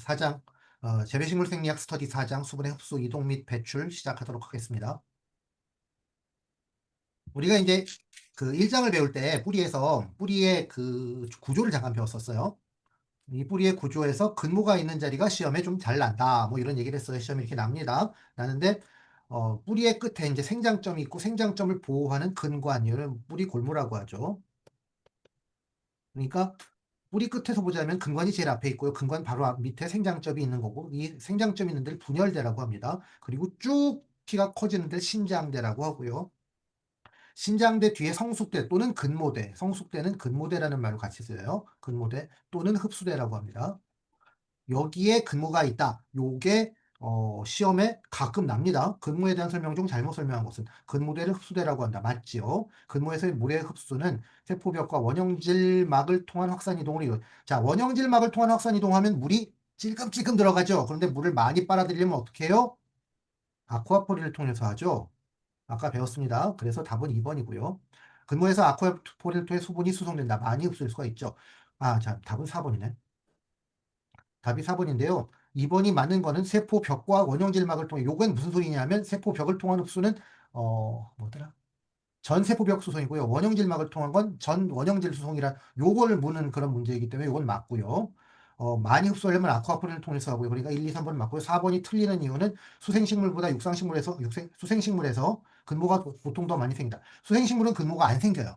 4장 어, 재래식물 생리학 스터디 4장 수분의 흡수, 이동 및 배출 시작하도록 하겠습니다. 우리가 이제 그 1장을 배울 때 뿌리에서 뿌리의 그 구조를 잠깐 배웠었어요. 이 뿌리의 구조에서 근모가 있는 자리가 시험에 좀 잘 난다. 뭐 이런 얘기를 했어요. 시험에 이렇게 납니다. 나는데 어, 뿌리의 끝에 이제 생장점이 있고 생장점을 보호하는 근관, 이를 뿌리 골무라고 하죠. 그러니까 뿌리 끝에서 보자면 근관이 제일 앞에 있고요. 근관 바로 앞 밑에 생장점이 있는 거고 이 생장점이 있는 데를 분열대라고 합니다. 그리고 쭉 키가 커지는 데를 신장대라고 하고요. 신장대 뒤에 성숙대 또는 근모대, 성숙대는 근모대라는 말로 같이 써요. 근모대 또는 흡수대라고 합니다. 여기에 근모가 있다. 요게 어, 시험에 가끔 납니다. 근모에 대한 설명 중 잘못 설명한 것은 근모대를 흡수대라고 한다. 맞지요? 근모에서의 물의 흡수는 세포벽과 원형질막을 통한 확산 이동으로 이루. 자, 원형질막을 통한 확산 이동하면 물이 찔끔찔끔 들어가죠. 그런데 물을 많이 빨아들이려면 어떻게 해요? 아쿠아포리를 통해서 하죠. 아까 배웠습니다. 그래서 답은 2번이고요. 근모에서 아쿠아포리를 통해 수분이 수송된다. 많이 흡수될 수가 있죠. 아, 자, 답은 4번이네. 답이 4번인데요. 2번이 맞는 거는 세포 벽과 원형질막을 통해 요건 무슨 소리냐면 세포 벽을 통한 흡수는 어 뭐더라? 전 세포 벽 수송이고요. 원형질막을 통한 건 전 원형질 수송이라 요걸 묻는 그런 문제이기 때문에 요건 맞고요. 어, 많이 흡수하려면 아쿠아포린을 통해서 하고요. 그러니까 1, 2, 3번 맞고요. 4번이 틀리는 이유는 수생식물보다 육상식물에서 육생, 수생식물에서 근모가 보통 더 많이 생긴다. 수생식물은 근모가 안 생겨요.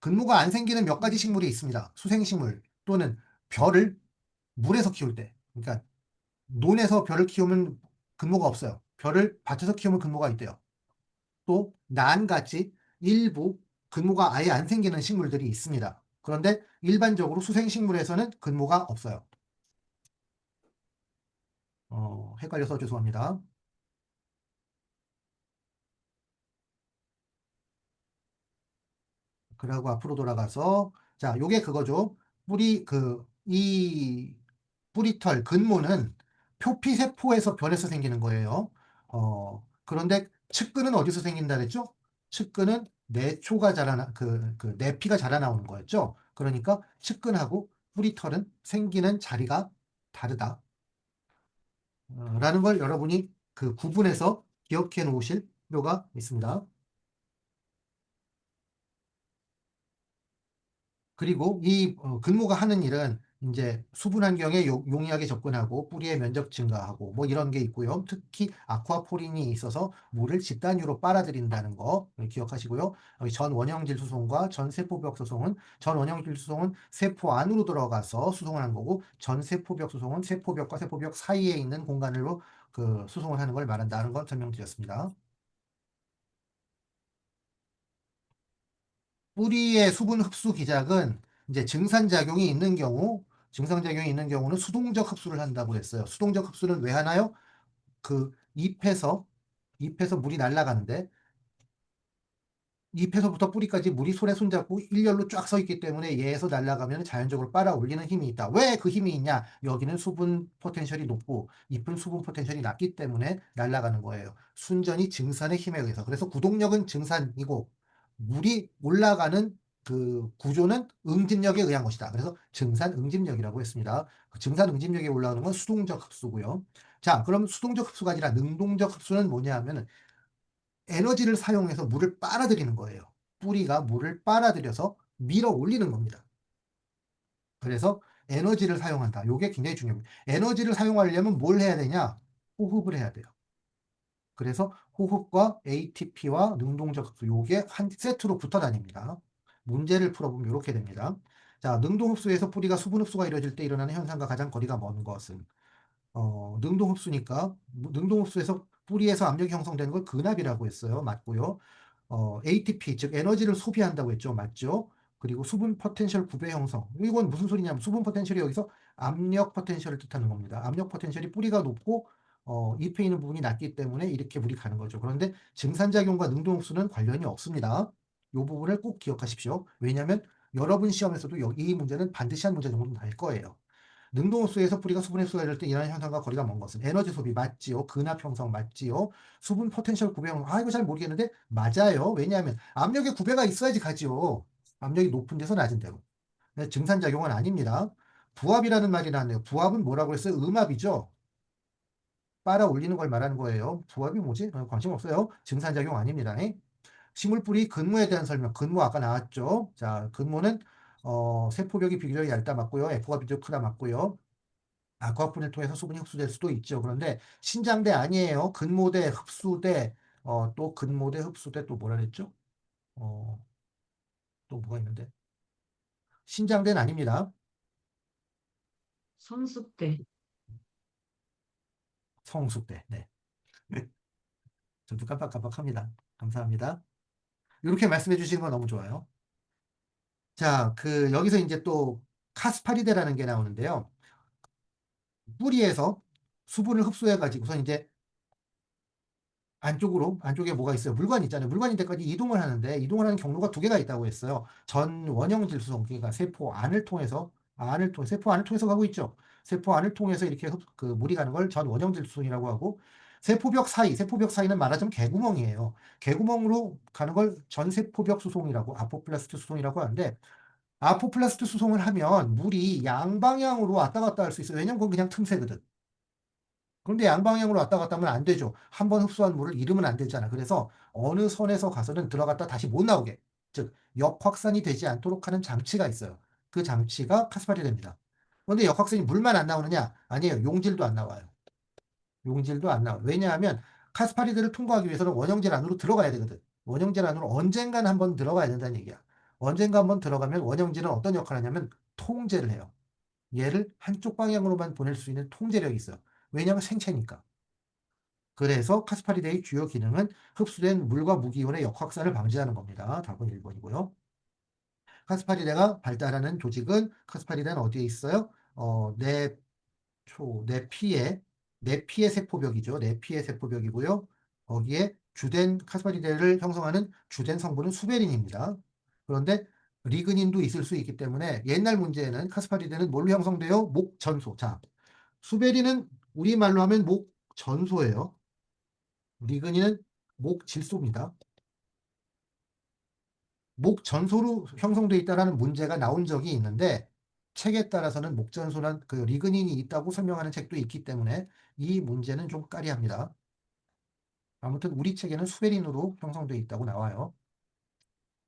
근모가 안 생기는 몇 가지 식물이 있습니다. 수생식물 또는 별을 물에서 키울 때. 그러니까 논에서 별을 키우면 근모가 없어요. 별을 밭에서 키우면 근모가 있대요. 또 난같이 일부 근모가 아예 안 생기는 식물들이 있습니다. 그런데 일반적으로 수생식물에서는 근모가 없어요. 어, 헷갈려서 죄송합니다. 그리고 앞으로 돌아가서 자, 요게 그거죠. 뿌리 그 이 뿌리털 근모는 표피세포에서 변해서 생기는 거예요. 어, 그런데 측근은 어디서 생긴다 그랬죠? 측근은 내초가 자라나 그, 그 내피가 자라나오는 거였죠. 그러니까 측근하고 뿌리털은 생기는 자리가 다르다. 어, 라는 걸 여러분이 그 구분해서 기억해 놓으실 필요가 있습니다. 그리고 이 어, 근모가 하는 일은 이제 수분 환경에 용이하게 접근하고 뿌리의 면적 증가하고 뭐 이런 게 있고요. 특히 아쿠아포린이 있어서 물을 집단위로 빨아들인다는 거 기억하시고요. 전 원형질 수송과 전 세포벽 수송은 전 원형질 수송은 세포 안으로 들어가서 수송을 하는 거고 전 세포벽 수송은 세포벽과 세포벽 사이에 있는 공간으로 그 수송을 하는 걸 말한다는 걸 설명드렸습니다. 뿌리의 수분 흡수 기작은 이제 증산작용이 있는 경우, 증상작용이 있는 경우는 수동적 흡수를 한다고 했어요. 수동적 흡수는 왜 하나요? 그 잎에서, 잎에서 물이 날아가는데, 잎에서부터 뿌리까지 물이 손에 손잡고 일렬로 쫙 서 있기 때문에 얘에서 날아가면 자연적으로 빨아 올리는 힘이 있다. 왜 그 힘이 있냐? 여기는 수분 포텐셜이 높고 잎은 수분 포텐셜이 낮기 때문에 날아가는 거예요. 순전히 증산의 힘에 의해서. 그래서 구동력은 증산이고 물이 올라가는 그 구조는 응집력에 의한 것이다. 그래서 증산 응집력이라고 했습니다. 그 증산 응집력에 올라가는 건 수동적 흡수고요. 자, 그럼 수동적 흡수가 아니라 능동적 흡수는 뭐냐 하면은 에너지를 사용해서 물을 빨아들이는 거예요. 뿌리가 물을 빨아들여서 밀어 올리는 겁니다. 그래서 에너지를 사용한다. 이게 굉장히 중요합니다. 에너지를 사용하려면 뭘 해야 되냐? 호흡을 해야 돼요. 그래서 호흡과 ATP와 능동적 흡수 요게 한 세트로 붙어 다닙니다. 문제를 풀어보면 이렇게 됩니다. 자, 능동 흡수에서 뿌리가 수분 흡수가 이루어질 때 일어나는 현상과 가장 거리가 먼 것은 어, 능동 흡수니까 능동 흡수에서 뿌리에서 압력이 형성되는 걸 근압이라고 했어요. 맞고요. 어, ATP 즉 에너지를 소비한다고 했죠. 맞죠? 그리고 수분 포텐셜 구배 형성. 이건 무슨 소리냐면 수분 포텐셜이 여기서 압력 포텐셜을 뜻하는 겁니다. 압력 포텐셜이 뿌리가 높고 어, 잎에 있는 부분이 낮기 때문에 이렇게 물이 가는 거죠. 그런데 증산작용과 능동흡수는 관련이 없습니다. 이 부분을 꼭 기억하십시오. 왜냐하면 여러분 시험에서도 이 문제는 반드시 한 문제 정도는 될 거예요. 능동흡수에서 뿌리가 수분에 흡수가 때 이러한 현상과 거리가 먼 것은 에너지 소비 맞지요? 근압 형성 맞지요? 수분 포텐셜 구배 형성 아 이거 잘 모르겠는데 맞아요. 왜냐하면 압력의 구배가 있어야지 가지요. 압력이 높은 데서 낮은 데로. 증산작용은 아닙니다. 부합이라는 말이 나왔네요. 부합은 뭐라고 했어요? 음압이죠. 빨아 올리는 걸 말하는 거예요. 부합이 뭐지? 어, 관심 없어요. 증산작용 아닙니다. 식물뿌리 근모에 대한 설명. 근모 아까 나왔죠. 자, 근모는 어, 세포벽이 비교적 얇다 맞고요. F가 비교적 크다 맞고요. 아쿠아폰을 통해서 수분이 흡수될 수도 있죠. 그런데 신장대 아니에요. 근모대, 흡수대, 어, 또 근모대, 흡수대 또 뭐라 그랬죠? 어, 또 뭐가 있는데? 신장대는 아닙니다. 성숙대. 성숙대. 네. 저도 깜빡깜빡합니다. 감사합니다. 이렇게 말씀해 주시는 거 너무 좋아요. 자, 그 여기서 이제 또 카스파리데라는 게 나오는데요. 뿌리에서 수분을 흡수해 가지고서 이제 안쪽으로 안쪽에 뭐가 있어요? 물관 있잖아요. 물관인 데까지 이동을 하는데 이동을 하는 경로가 두 개가 있다고 했어요. 전 원형 질소성 그러니까 세포 안을 통해서 안을 통해 세포 안을 통해서 가고 있죠. 세포 안을 통해서 이렇게 흡, 그 물이 가는 걸 전 원형 질소성이라고 하고 세포벽 사이, 세포벽 사이는 말하자면 개구멍이에요. 개구멍으로 가는 걸 전세포벽 수송이라고 아포플라스트 수송이라고 하는데 아포플라스트 수송을 하면 물이 양방향으로 왔다 갔다 할 수 있어요. 왜냐면 그건 그냥 틈새거든. 그런데 양방향으로 왔다 갔다 하면 안 되죠. 한 번 흡수한 물을 잃으면 안 되잖아. 그래서 어느 선에서 가서는 들어갔다 다시 못 나오게, 즉 역확산이 되지 않도록 하는 장치가 있어요. 그 장치가 카스파리됩니다. 그런데 역확산이 물만 안 나오느냐? 아니에요. 용질도 안 나와요. 용질도 안 나와요. 왜냐하면 카스파리드를 통과하기 위해서는 원형질 안으로 들어가야 되거든. 원형질 안으로 언젠간 한번 들어가야 된다는 얘기야. 언젠가 한번 들어가면 원형질은 어떤 역할을 하냐면 통제를 해요. 얘를 한쪽 방향으로만 보낼 수 있는 통제력이 있어요. 왜냐하면 생체니까. 그래서 카스파리데의 주요 기능은 흡수된 물과 무기온의 역확산을 방지하는 겁니다. 답은 1번이고요. 카스파리데가 발달하는 조직은 카스파리데는 어디에 있어요? 어, 내 초, 내 피에 내 피의 세포벽이죠. 내 피의 세포벽이고요. 거기에 주된 카스파리데를 형성하는 주된 성분은 수베린입니다. 그런데 리그닌도 있을 수 있기 때문에 옛날 문제에는 카스파리데는 뭘로 형성돼요? 목전소. 자, 수베린은 우리말로 하면 목전소예요. 리그닌은 목질소입니다. 목전소로 형성되어 있다는 문제가 나온 적이 있는데 책에 따라서는 목전소란 그 리그닌이 있다고 설명하는 책도 있기 때문에 이 문제는 좀 까리합니다. 아무튼 우리 책에는 수베린으로 형성되어 있다고 나와요.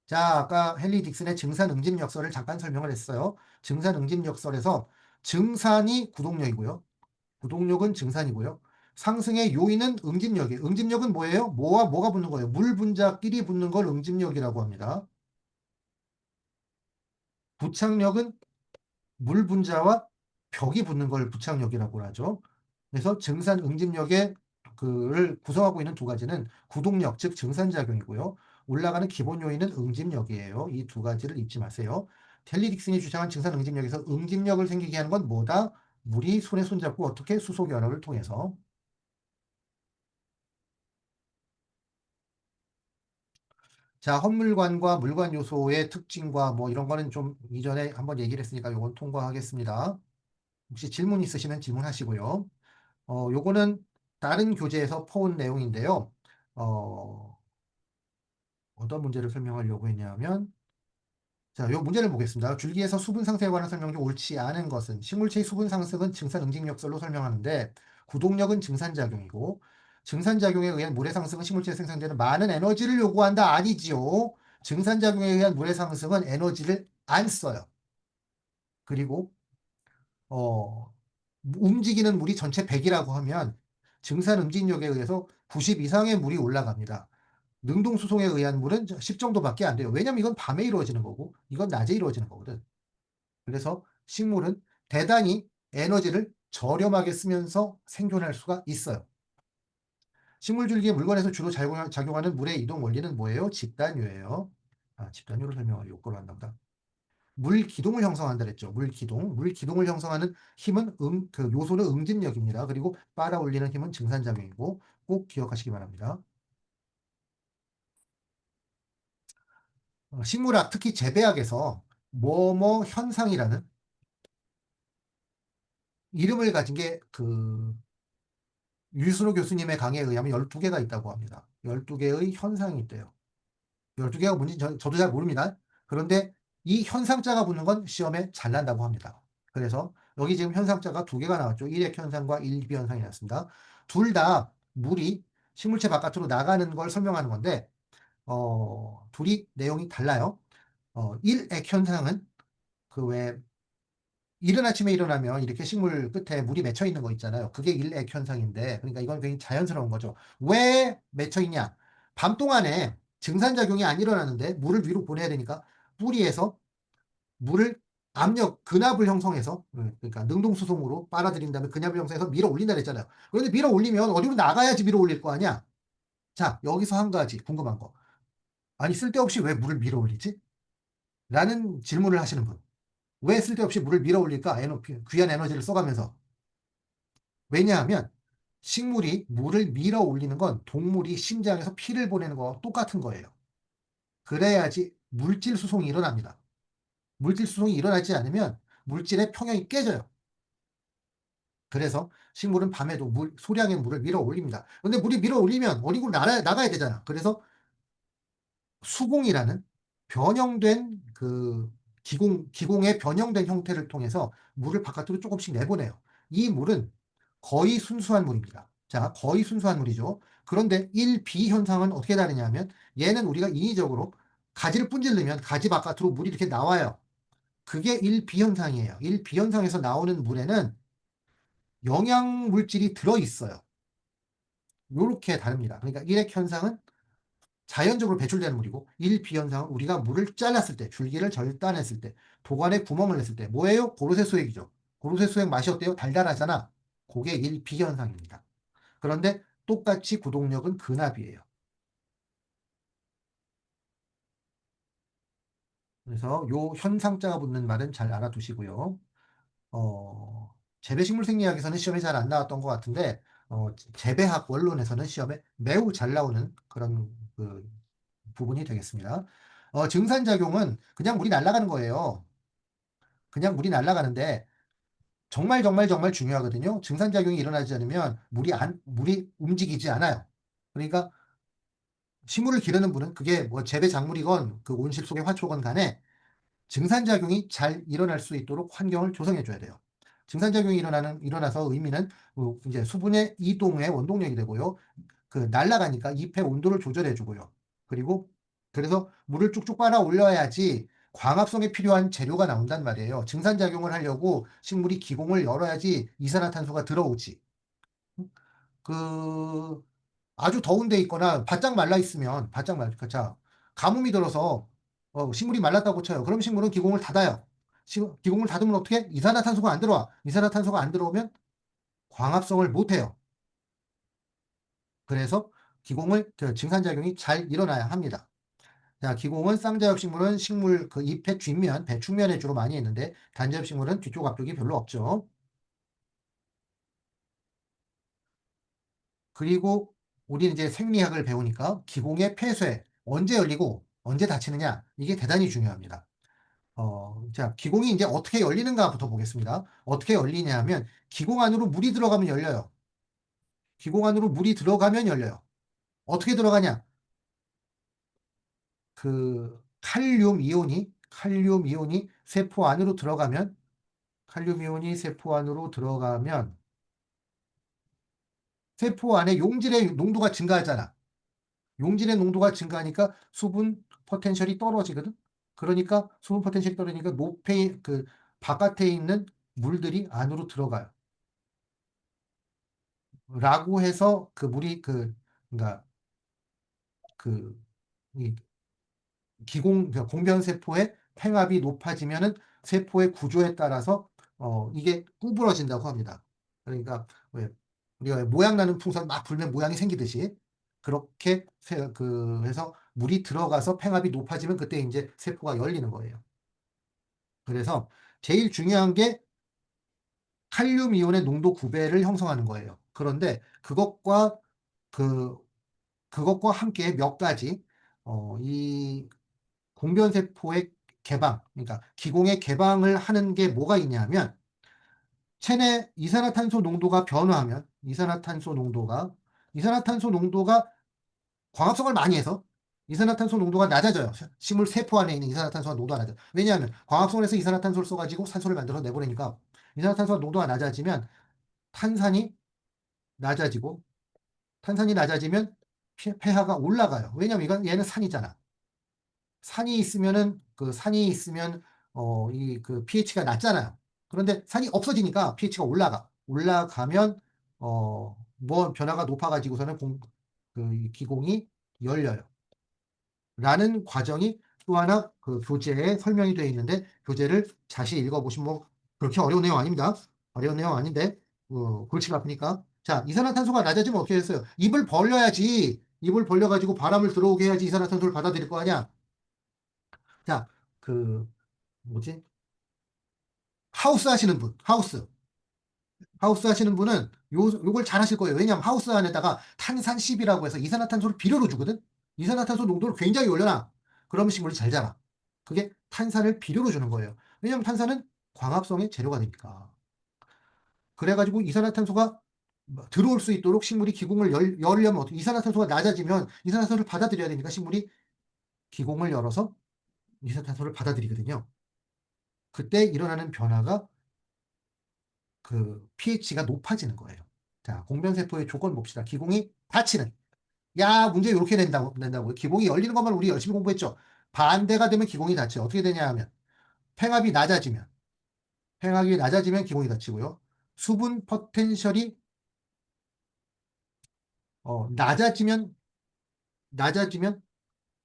자, 아까 헨리 딕슨의 증산 응집 역설을 잠깐 설명을 했어요. 증산 응집 역설에서 증산이 구동력이고요. 구동력은 증산이고요. 상승의 요인은 응집력이에요. 응집력은 뭐예요? 뭐와 뭐가 붙는 거예요? 물 분자끼리 붙는 걸 응집력이라고 합니다. 부착력은 물 분자와 벽이 붙는 걸 부착력이라고 하죠. 그래서 증산 응집력의 그를 구성하고 있는 두 가지는 구동력, 즉 증산작용이고요. 올라가는 기본 요인은 응집력이에요. 이 두 가지를 잊지 마세요. 텔리 딕슨이 주장한 증산 응집력에서 응집력을 생기게 하는 건 뭐다? 물이 손에 손잡고 어떻게 수소 결합을 통해서 자, 헛물관과 물관 요소의 특징과 뭐 이런 거는 좀 이전에 한번 얘기를 했으니까 요건 통과하겠습니다. 혹시 질문 있으시면 질문하시고요. 어, 요거는 다른 교재에서 퍼온 내용인데요. 어, 어떤 문제를 설명하려고 했냐면 자, 요 문제를 보겠습니다. 줄기에서 수분 상승에 관한 설명 중 옳지 않은 것은 식물체의 수분 상승은 증산 응집력설로 설명하는데 구동력은 증산작용이고 증산작용에 의한 물의 상승은 식물체에 생산되는 많은 에너지를 요구한다 아니지요. 증산작용에 의한 물의 상승은 에너지를 안 써요. 그리고 어, 움직이는 물이 전체 100이라고 하면 증산 응집력에 의해서 90 이상의 물이 올라갑니다. 능동 수송에 의한 물은 10 정도밖에 안 돼요. 왜냐면 이건 밤에 이루어지는 거고 이건 낮에 이루어지는 거거든. 그래서 식물은 대단히 에너지를 저렴하게 쓰면서 생존할 수가 있어요. 식물줄기의 물건에서 주로 작용하는 물의 이동 원리는 뭐예요? 집단유예요. 아, 집단유를 설명할 요거로 한다 보다. 물 기동을 형성한다 그랬죠. 물 기동. 물 기동을 형성하는 힘은 음, 그 요소는 응집력입니다. 그리고 빨아 올리는 힘은 증산작용이고 꼭 기억하시기 바랍니다. 어, 식물학, 특히 재배학에서 뭐뭐 현상이라는 이름을 가진 게 그 유순호 교수님의 강의에 의하면 12개가 있다고 합니다. 12개의 현상이 있대요. 12개가 뭔지 저, 저도 잘 모릅니다. 그런데 이 현상자가 붙는 건 시험에 잘 난다고 합니다. 그래서 여기 지금 현상자가 두 개가 나왔죠. 1핵 현상과 1비 현상이 나왔습니다. 둘 다 물이 식물체 바깥으로 나가는 걸 설명하는 건데 어, 둘이 내용이 달라요. 어, 1액 현상은 그왜 이른 아침에 일어나면 이렇게 식물 끝에 물이 맺혀 있는 거 있잖아요. 그게 1액 현상인데 그러니까 이건 굉장히 자연스러운 거죠. 왜 맺혀 있냐? 밤 동안에 증산작용이 안 일어나는데 물을 위로 보내야 되니까 뿌리에서 물을 압력, 근압을 형성해서 음, 그러니까 능동수송으로 빨아들인 다음에 근압을 형성해서 밀어 올린다 그랬잖아요. 그런데 밀어 올리면 어디로 나가야지 밀어 올릴 거 아니야? 자, 여기서 한 가지 궁금한 거. 아니 쓸데없이 왜 물을 밀어 올리지? 라는 질문을 하시는 분. 왜 쓸데없이 물을 밀어 올릴까? 에너, 귀한 에너지를 써가면서. 왜냐하면 식물이 물을 밀어 올리는 건 동물이 심장에서 피를 보내는 거와 똑같은 거예요. 그래야지 물질 수송이 일어납니다. 물질 수송이 일어나지 않으면 물질의 평형이 깨져요. 그래서 식물은 밤에도 물, 소량의 물을 밀어 올립니다. 근데 물이 밀어 올리면 어디로 나가야, 나가야 되잖아. 그래서 수공이라는 변형된 그 기공, 기공의 변형된 형태를 통해서 물을 바깥으로 조금씩 내보내요. 이 물은 거의 순수한 물입니다. 자, 거의 순수한 물이죠. 그런데 1B 현상은 어떻게 다르냐면 얘는 우리가 인위적으로 가지를 분질르면 가지 바깥으로 물이 이렇게 나와요. 그게 1B 현상이에요. 1B 현상에서 나오는 물에는 영양 물질이 들어 있어요. 이렇게 다릅니다. 그러니까 1핵 현상은 자연적으로 배출되는 물이고 1B 현상은 우리가 물을 잘랐을 때, 줄기를 절단했을 때, 도관에 구멍을 냈을 때 뭐예요? 고로쇠 수액이죠. 고로쇠 수액 맛이 어때요? 달달하잖아. 그게 1B 현상입니다. 그런데 똑같이 구동력은 근압이에요. 그래서 요 현상자가 붙는 말은 잘 알아두시고요. 어, 재배식물 생리학에서는 시험에 잘 안 나왔던 것 같은데 어, 재배학 원론에서는 시험에 매우 잘 나오는 그런 그 부분이 되겠습니다. 어, 증산작용은 그냥 물이 날아가는 거예요. 그냥 물이 날아가는데 정말 정말 정말 중요하거든요. 증산작용이 일어나지 않으면 물이 안, 물이 움직이지 않아요. 그러니까 식물을 기르는 분은 그게 뭐 재배 작물이건 그 온실 속의 화초건 간에 증산작용이 잘 일어날 수 있도록 환경을 조성해 줘야 돼요. 증산작용이 일어나는, 일어나서 의미는 어, 이제 수분의 이동의 원동력이 되고요. 그 날아가니까 잎의 온도를 조절해 주고요. 그리고 그래서 물을 쭉쭉 빨아 올려야지 광합성에 필요한 재료가 나온단 말이에요. 증산작용을 하려고 식물이 기공을 열어야지 이산화탄소가 들어오지. 그 아주 더운 데 있거나 바짝 말라 있으면 바짝 말라 자 가뭄이 들어서 어, 식물이 말랐다고 쳐요. 그럼 식물은 기공을 닫아요. 기공을 닫으면 어떻게? 이산화탄소가 안 들어와. 이산화탄소가 안 들어오면 광합성을 못 해요. 그래서 기공을 그 증산작용이 잘 일어나야 합니다. 자, 기공은 쌍자엽 식물은 식물 그 잎의 뒷면, 배축면에 주로 많이 있는데 단자엽 식물은 뒤쪽 앞쪽이 별로 없죠. 그리고 우리는 이제 생리학을 배우니까 기공의 폐쇄 언제 열리고 언제 닫히느냐 이게 대단히 중요합니다. 어, 자, 기공이 이제 어떻게 열리는가부터 보겠습니다. 어떻게 열리냐 하면 기공 안으로 물이 들어가면 열려요. 기공 안으로 물이 들어가면 열려요. 어떻게 들어가냐? 그 칼륨 이온이 칼륨 이온이 세포 안으로 들어가면 칼륨 이온이 세포 안으로 들어가면 세포 안에 용질의 농도가 증가하잖아. 용질의 농도가 증가하니까 수분 포텐셜이 떨어지거든. 그러니까 수분 포텐셜이 떨어지니까 높에 그 바깥에 있는 물들이 안으로 들어가요. 라고 해서 그 물이 그 그러니까 그이 기공 그러니까 공변 세포의 팽압이 높아지면은 세포의 구조에 따라서 어 이게 구부러진다고 합니다. 그러니까 왜 우리가 모양 나는 풍선 막 불면 모양이 생기듯이 그렇게 그 해서 물이 들어가서 팽압이 높아지면 그때 이제 세포가 열리는 거예요. 그래서 제일 중요한 게 칼륨 이온의 농도 9배를 형성하는 거예요. 그런데 그것과 그 그것과 함께 몇 가지 어, 이 공변 세포의 개방, 그러니까 기공의 개방을 하는 게 뭐가 있냐면 체내 이산화탄소 농도가 변화하면 이산화탄소 농도가 이산화탄소 농도가 광합성을 많이 해서 이산화탄소 농도가 낮아져요. 식물 세포 안에 있는 이산화탄소 농도가 낮아요. 왜냐하면 광합성에서 이산화탄소를 써가지고 산소를 만들어서 내보내니까 이산화탄소 농도가 낮아지면 탄산이 낮아지고 탄산이 낮아지면 pH가 올라가요. 왜냐면 이건 얘는 산이잖아. 산이 있으면은 그 산이 있으면 어 이 그 pH가 낮잖아요. 그런데 산이 없어지니까 pH가 올라가. 올라가면 어 뭐 변화가 높아 가지고서는 공, 그 기공이 열려요. 라는 과정이 또 하나 그 교재에 설명이 되어 있는데 교재를 자세히 읽어보시면 뭐 그렇게 어려운 내용 아닙니다. 어려운 내용 아닌데 어, 골치가 아프니까 자 이산화탄소가 낮아지면 어떻게 했어요? 입을 벌려야지 입을 벌려가지고 바람을 들어오게 해야지 이산화탄소를 받아들일 거 아니야. 자 그 뭐지 하우스 하시는 분 하우스 하우스 하시는 분은 요, 요걸 잘 하실 거예요. 왜냐하면 하우스 안에다가 탄산10이라고 해서 이산화탄소를 비료로 주거든. 이산화탄소 농도를 굉장히 올려놔. 그러면 식물이 잘 자라. 그게 탄산을 비료로 주는 거예요. 왜냐하면 탄산은 광합성의 재료가 되니까. 그래가지고 이산화탄소가 들어올 수 있도록 식물이 기공을 열, 열려면 어떻게 이산화탄소가 낮아지면 이산화탄소를 받아들여야 되니까 식물이 기공을 열어서 이산화탄소를 받아들이거든요. 그때 일어나는 변화가 그 pH가 높아지는 거예요. 자, 공변세포의 조건 봅시다. 기공이 닫히는. 야, 문제 이렇게 된다고, 된다고요. 기공이 열리는 것만 우리 열심히 공부했죠. 반대가 되면 기공이 닫혀. 어떻게 되냐 하면, 팽압이 낮아지면, 팽압이 낮아지면 기공이 닫히고요. 수분 포텐셜이 어, 낮아지면, 낮아지면,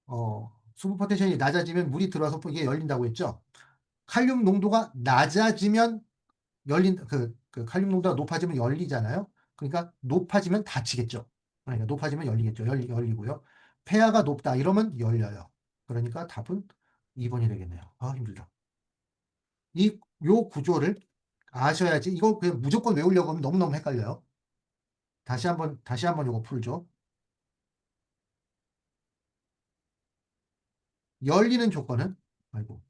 어, 수분 포텐셜이 낮아지면 물이 들어와서 이게 열린다고 했죠. 칼륨 농도가 낮아지면 열린 그, 그 칼륨 농도가 높아지면 열리잖아요. 그러니까 높아지면 닫히겠죠. 그러니까 높아지면 열리겠죠. 열리, 열리고요. 폐하가 높다 이러면 열려요. 그러니까 답은 2번이 되겠네요. 아 힘들다. 이 요 구조를 아셔야지 이거 그냥 무조건 외우려고 하면 너무너무 헷갈려요. 다시 한번 다시 한번 이거 풀죠. 열리는 조건은 아이고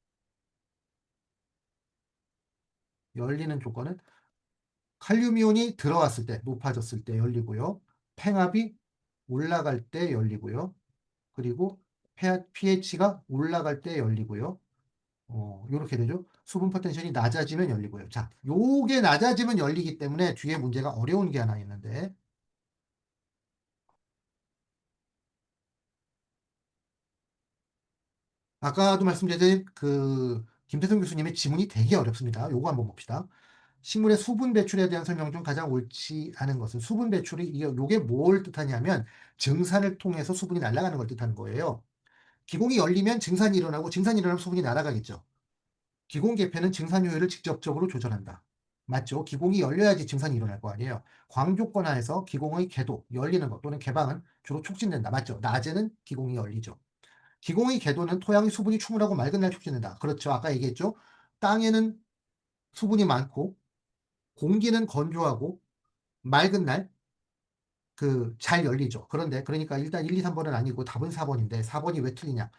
열리는 조건은 칼륨이온이 들어왔을 때 높아졌을 때 열리고요. 팽압이 올라갈 때 열리고요. 그리고 pH가 올라갈 때 열리고요. 어, 이렇게 되죠. 수분 포텐션이 낮아지면 열리고요. 자, 요게 낮아지면 열리기 때문에 뒤에 문제가 어려운 게 하나 있는데 아까도 말씀드린 그 김태성 교수님의 지문이 되게 어렵습니다. 요거 한번 봅시다. 식물의 수분 배출에 대한 설명 중 가장 옳지 않은 것은 수분 배출이 이게 요게 뭘 뜻하냐면 증산을 통해서 수분이 날아가는 걸 뜻하는 거예요. 기공이 열리면 증산이 일어나고 증산이 일어나면 수분이 날아가겠죠. 기공 개폐는 증산 효율을 직접적으로 조절한다. 맞죠? 기공이 열려야지 증산이 일어날 거 아니에요. 광조건 하에서 기공의 궤도, 열리는 것 또는 개방은 주로 촉진된다. 맞죠? 낮에는 기공이 열리죠. 기공의 궤도는 토양의 수분이 충분하고 맑은 날 촉진된다. 그렇죠. 아까 얘기했죠. 땅에는 수분이 많고 공기는 건조하고 맑은 날 그 잘 열리죠. 그런데 그러니까 일단 1, 2, 3번은 아니고 답은 4번인데 4번이 왜 틀리냐?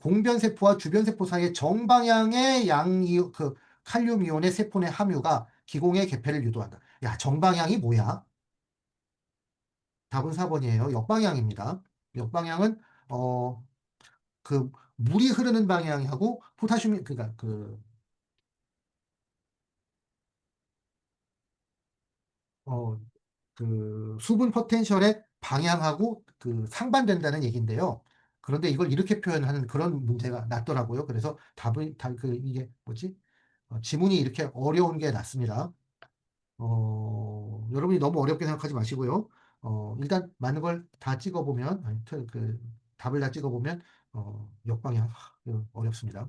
공변세포와 주변세포 사이의 정방향의 양이 그 칼륨 이온의 세포 내 함유가 기공의 개폐를 유도한다. 야, 정방향이 뭐야? 답은 4번이에요. 역방향입니다. 역방향은 어 그 물이 흐르는 방향하고 포타슘이 그러니까 그 어, 그 수분 포텐셜의 방향하고 그 상반된다는 얘기인데요. 그런데 이걸 이렇게 표현하는 그런 문제가 났더라고요. 그래서 답을 다그 이게 뭐지? 어, 지문이 이렇게 어려운 게 났습니다. 어, 여러분이 너무 어렵게 생각하지 마시고요. 어, 일단 많은 걸 다 찍어보면 아니, 그 답을 다 찍어보면 어, 역방향 어렵습니다.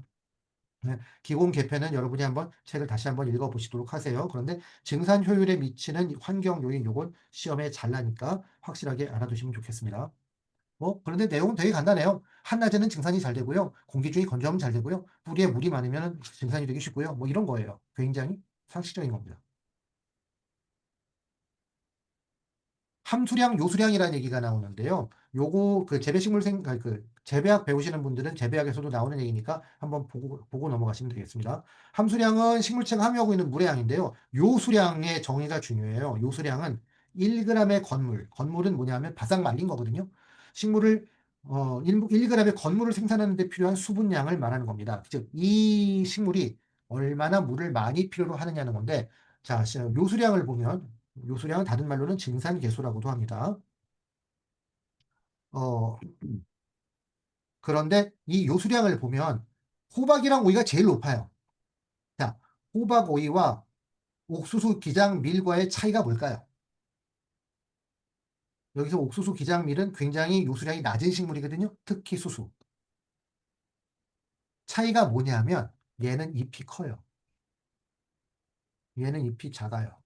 네, 기공 개편은 여러분이 한번 책을 다시 한번 읽어보시도록 하세요. 그런데 증산 효율에 미치는 환경 요인 요건 시험에 잘 나니까 확실하게 알아두시면 좋겠습니다. 뭐 그런데 내용은 되게 간단해요. 한낮에는 증산이 잘 되고요. 공기 중이 건조하면 잘 되고요. 뿌리에 물이 많으면 증산이 되기 쉽고요. 뭐 이런 거예요. 굉장히 상식적인 겁니다. 함수량, 요수량이라는 얘기가 나오는데요. 요거 그 재배식물 생 그 재배학 배우시는 분들은 재배학에서도 나오는 얘기니까 한번 보고 보고 넘어가시면 되겠습니다. 함수량은 식물체가 함유하고 있는 물의 양인데요. 요수량의 정의가 중요해요. 요수량은 1g의 건물, 건물은 뭐냐면 바싹 말린 거거든요. 식물을 어, 1g의 건물을 생산하는 데 필요한 수분량을 말하는 겁니다. 즉, 이 식물이 얼마나 물을 많이 필요로 하느냐는 건데, 자, 요수량을 보면, 요수량은 다른 말로는 증산계수라고도 합니다. 어, 그런데 이 요수량을 보면, 호박이랑 오이가 제일 높아요. 자, 호박 오이와 옥수수 기장 밀과의 차이가 뭘까요? 여기서 옥수수 기장 밀은 굉장히 요수량이 낮은 식물이거든요. 특히 수수. 차이가 뭐냐면 얘는 잎이 커요. 얘는 잎이 작아요.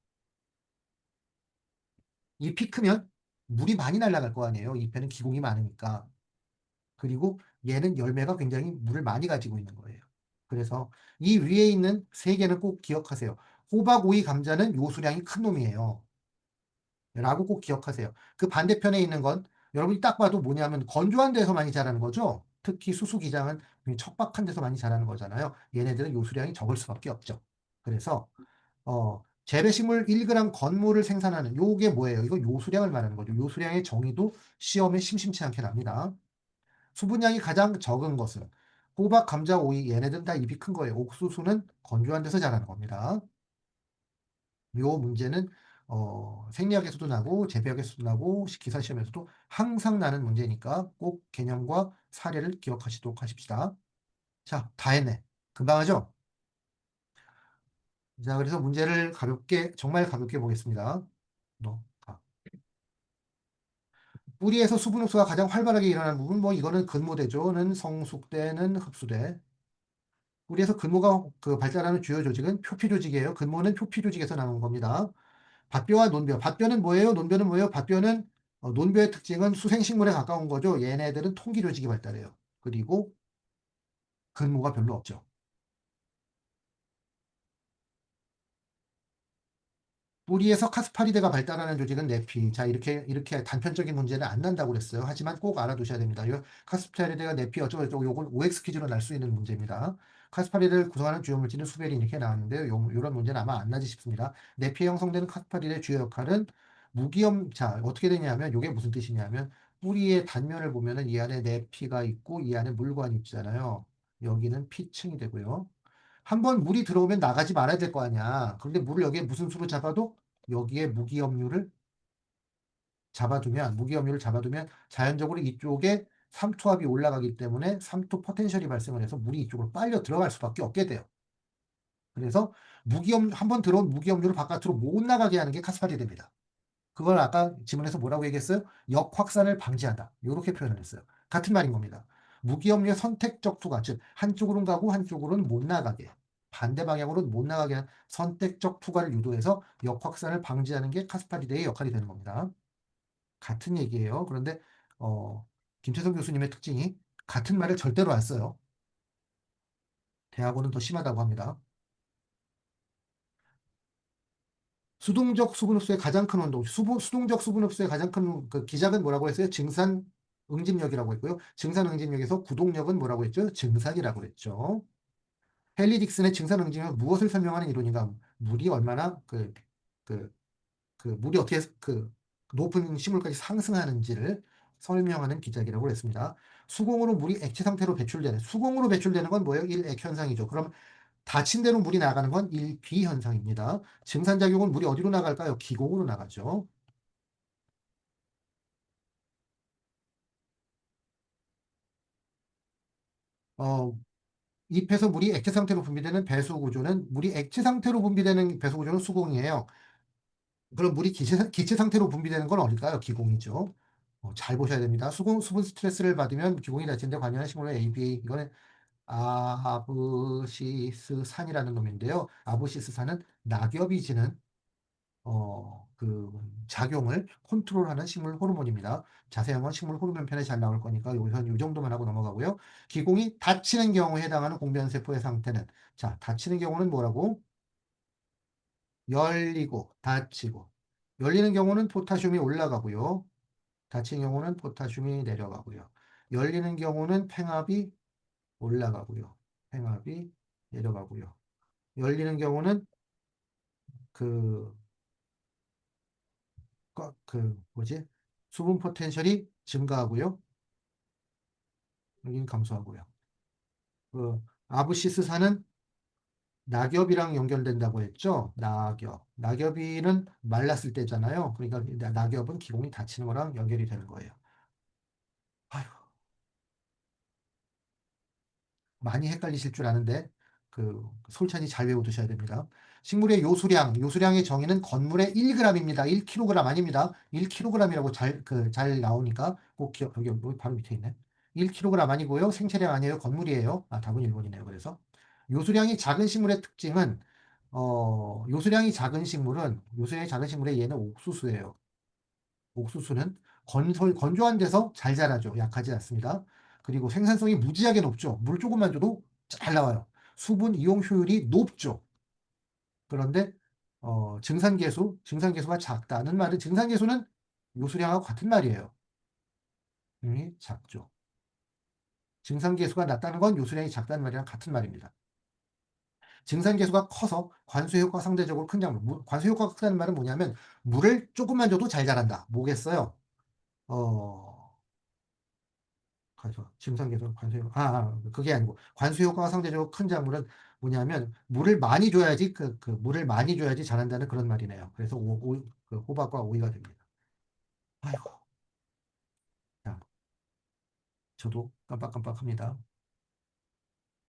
잎이 크면 물이 많이 날아갈 거 아니에요. 잎에는 기공이 많으니까. 그리고 얘는 열매가 굉장히 물을 많이 가지고 있는 거예요. 그래서 이 위에 있는 세 개는 꼭 기억하세요. 호박, 오이, 감자는 요수량이 큰 놈이에요. 라고 꼭 기억하세요. 그 반대편에 있는 건 여러분이 딱 봐도 뭐냐면 건조한 데서 많이 자라는 거죠. 특히 수수기장은 척박한 데서 많이 자라는 거잖아요. 얘네들은 요수량이 적을 수밖에 없죠. 그래서 어, 재배식물 1g 건물을 생산하는 요게 뭐예요? 이거 요수량을 말하는 거죠. 요수량의 정의도 시험에 심심치 않게 납니다. 수분량이 가장 적은 것은 호박, 감자, 오이 얘네들은 다 입이 큰 거예요. 옥수수는 건조한 데서 자라는 겁니다. 요 문제는 어, 생리학에서도 나고 재배학에서도 나고 기사 시험에서도 항상 나는 문제니까 꼭 개념과 사례를 기억하시도록 하십시다. 자, 다 했네. 금방 하죠? 자, 그래서 문제를 가볍게, 정말 가볍게 보겠습니다. 뿌리에서 수분 흡수가 가장 활발하게 일어나는 부분, 뭐 이거는 근모대죠.는 성숙대는 흡수대. 뿌리에서 근모가 그 발달하는 주요 조직은 표피 조직이에요. 근모는 표피 조직에서 나온 겁니다. 밭뼈와 논뼈. 밭뼈는 뭐예요? 논뼈는 뭐예요? 밭뼈는 어, 논뼈의 특징은 수생식물에 가까운 거죠. 얘네들은 통기 조직이 발달해요. 그리고 근모가 별로 없죠. 뿌리에서 카스파리데가 발달하는 조직은 네피. 자, 이렇게, 이렇게 단편적인 문제는 안 난다고 그랬어요. 하지만 꼭 알아두셔야 됩니다. 이 카스파리데가 네피 어쩌고 저쩌고 요건 OX 퀴즈로 날 수 있는 문제입니다. 카스파리데를 구성하는 주요 물질은 수베린 이렇게 나왔는데요. 요, 요런 문제는 아마 안 나지 싶습니다. 네피에 형성되는 카스파리데의 주요 역할은 무기염, 자, 어떻게 되냐면, 요게 무슨 뜻이냐면, 뿌리의 단면을 보면은 이 안에 네피가 있고 이 안에 물관이 있잖아요. 여기는 피층이 되고요. 한 번 물이 들어오면 나가지 말아야 될 거 아니야. 그런데 물을 여기에 무슨 수로 잡아도 여기에 무기압류를 잡아두면 무기압류를 잡아두면 자연적으로 이쪽에 삼투압이 올라가기 때문에 삼투 포텐셜이 발생을 해서 물이 이쪽으로 빨려 들어갈 수밖에 없게 돼요. 그래서 무기압 한번 들어온 무기압류를 바깥으로 못 나가게 하는 게 카스파리 됩니다. 그걸 아까 지문에서 뭐라고 얘기했어요? 역확산을 방지한다. 이렇게 표현을 했어요. 같은 말인 겁니다. 무기압류의 선택적 투과, 즉 한쪽으로는 가고 한쪽으로는 못 나가게 반대 방향으로는 못 나가게 한 선택적 투과를 유도해서 역확산을 방지하는 게 카스파리데의 역할이 되는 겁니다. 같은 얘기예요. 그런데 어, 김태성 교수님의 특징이 같은 말을 절대로 안 써요. 대학원은 더 심하다고 합니다. 수동적 수분흡수의 가장 큰 운동, 수분, 수동적 수분흡수의 가장 큰 그 기작은 뭐라고 했어요? 증산 응집력이라고 했고요. 증산 응집력에서 구동력은 뭐라고 했죠? 증산이라고 했죠. 헨리 딕슨의 증산 응집은 무엇을 설명하는 이론인가? 물이 얼마나 그, 그, 그 물이 어떻게 그 높은 식물까지 상승하는지를 설명하는 기작이라고 했습니다. 수공으로 물이 액체 상태로 배출되는 수공으로 배출되는 건 뭐예요? 1액 현상이죠. 그럼 닫힌 대로 물이 나가는 건 1비 현상입니다. 증산 작용은 물이 어디로 나갈까요? 기공으로 나가죠. 어, 잎에서 물이 액체 상태로 분비되는 배수 구조는 물이 액체 상태로 분비되는 배수 구조는 수공이에요. 그럼 물이 기체, 기체 상태로 분비되는 건 어딜까요? 기공이죠. 어, 잘 보셔야 됩니다. 수공, 수분 스트레스를 받으면 기공이 닫히는데 관여하는 식물의 ABA 이거는 아브시스산이라는 놈인데요. 아브시스산은 낙엽이 지는 어, 그 작용을 컨트롤하는 식물 호르몬입니다. 자세한 건 식물 호르몬 편에 잘 나올 거니까 여기서 이 정도만 하고 넘어가고요. 기공이 닫히는 경우에 해당하는 공변세포의 상태는 자, 닫히는 경우는 뭐라고? 열리고 닫히고 열리는 경우는 포타슘이 올라가고요. 닫히는 경우는 포타슘이 내려가고요. 열리는 경우는 팽압이 올라가고요. 팽압이 내려가고요. 열리는 경우는 그, 그 뭐지? 수분 포텐셜이 증가하고요. 여기는 감소하고요. 그 아브시스산은 낙엽이랑 연결된다고 했죠? 낙엽. 낙엽이는 말랐을 때잖아요. 그러니까 나- 낙엽은 기공이 닫히는 거랑 연결이 되는 거예요. 아휴, 많이 헷갈리실 줄 아는데 그 솔찬히 잘 외워두셔야 됩니다. 식물의 요수량, 요수량의 정의는 건물의 1g입니다. 1kg 아닙니다. 1kg이라고 잘, 그, 잘 나오니까 꼭 기억, 여기, 여기 바로 밑에 있네. 1kg 아니고요. 생체량 아니에요. 건물이에요. 아, 답은 1번이네요. 그래서. 요수량이 작은 식물의 특징은, 어, 요수량이 작은 식물은, 요수량이 작은 식물의 얘는 옥수수예요. 옥수수는 건설, 건조한 데서 잘 자라죠. 약하지 않습니다. 그리고 생산성이 무지하게 높죠. 물 조금만 줘도 잘 나와요. 수분 이용 효율이 높죠. 그런데 어, 증산계수, 증산계수가 작다는 말은 증산계수는 요수량하고 같은 말이에요. 음, 작죠. 증산계수가 낮다는 건 요수량이 작다는 말이랑 같은 말입니다. 증산계수가 커서 관수효과가 상대적으로 큰 작물. 무- 관수효과가 크다는 말은 뭐냐면 물을 조금만 줘도 잘 자란다. 뭐겠어요? 어, 관수, 증산계수, 관수효과. 아, 아, 그게 아니고 관수효과가 상대적으로 큰 작물은 뭐냐면 물을 많이 줘야지 그, 그 물을 많이 줘야지 자란다는 그런 말이네요. 그래서 오, 오, 그 호박과 오이가 됩니다. 아이고, 자, 저도 깜빡깜빡 합니다.